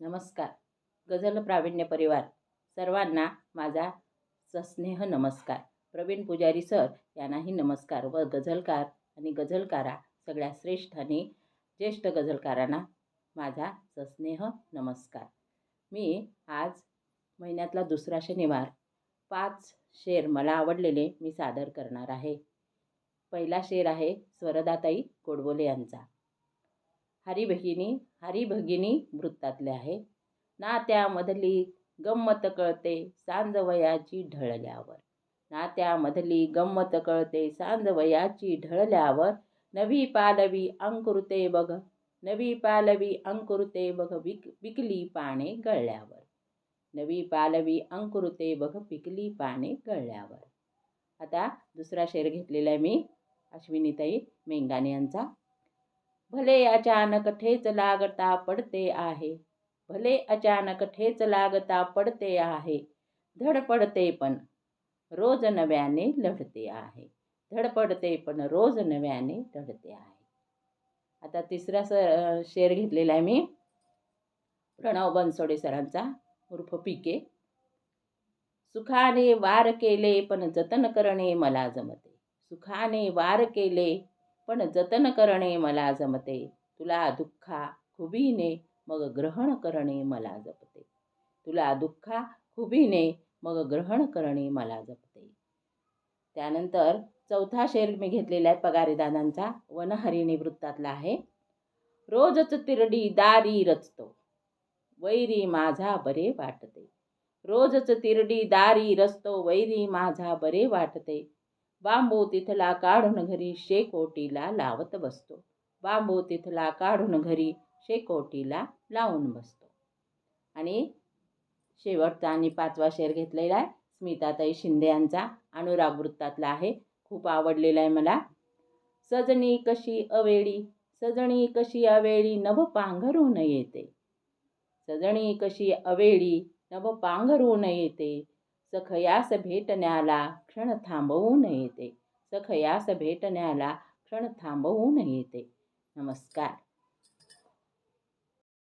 नमस्कार. गझल प्रावीण्य परिवार. सर्वांना माझा सस्नेह नमस्कार. प्रवीण पुजारी सर यांनाही नमस्कार व गझलकार आणि गझलकारा सगळ्या श्रेष्ठ आणि ज्येष्ठ गझलकारांना माझा सस्नेह नमस्कार. मी आज महिन्यातला दुसरा शनिवार. पाच शेर मला आवडलेले मी सादर करणार आहे. पहिला शेर आहे स्वरदाताई गोडबोले यांचा. हरिभगिनी हरिभगिनी वृत्तातले आहे. नात्यामधली गंमत कळते सांजवयाची ढळल्यावर. नात्यामधली गंमत कळते सांजवयाची ढळल्यावर. नवी पालवी अंकुरते बघ नवी पालवी अंकुरते बघ विक पिकली पाने गळल्यावर. नवी पालवी अंकुरते बघ पिकली पाने गळल्यावर. आता दुसरा शेर घेतलेला आहे मी अश्विनीताई मेंगाने यांचा. भले अचानक ठेच लागता पडते आहे भले अचानक ठेच लागता पडते आहे धडपडते पण रोज नव्याने लढते आहे धडपडते पण रोज नव्याने लढते आहे. आता तिसरा स शेर घेतलेला आहे मी प्रणव बनसोडे सरांचा उर्फ पिके सुखाने वार केले पण जतन करणे मला जमते सुखाने वार केले पण जतन करणे मला जमते. तुला दुःखा खुबीने मग ग्रहण करणे मला जपते. तुला दुःखा खुबीने मग ग्रहण करणे मला जपते. त्यानंतर चौथा शेर मी घेतलेला आहे पगारीदानांचा. दादांचा वनहरिणी वृत्तातला आहे. रोजच तिरडी दारी रचतो. वैरी माझा बरे वाटते. रोजच तिरडी दारी रचतो. वैरी माझा बरे वाटते. बांबू तिथला काढून घरी शेकोटीला लावत बसतो. बांबू तिथला काढून घरी शेकोटीला लावून बसतो. आणि शेवटचा आणि पाचवा शेर घेतलेला आहे. स्मिताताई शिंदे यांचा अनुराग वृत्तातला आहे. खूप आवडलेला आहे मला. सजणी कशी अवेळी? सजणी कशी अवेळी नभ पांघरून येते? सजणी कशी अवेळी नभ पांघरून येते? सखयास भेटण्याला क्षण थांबवून येते. सखयास भेटण्याला क्षण थांबवून येते. नमस्कार.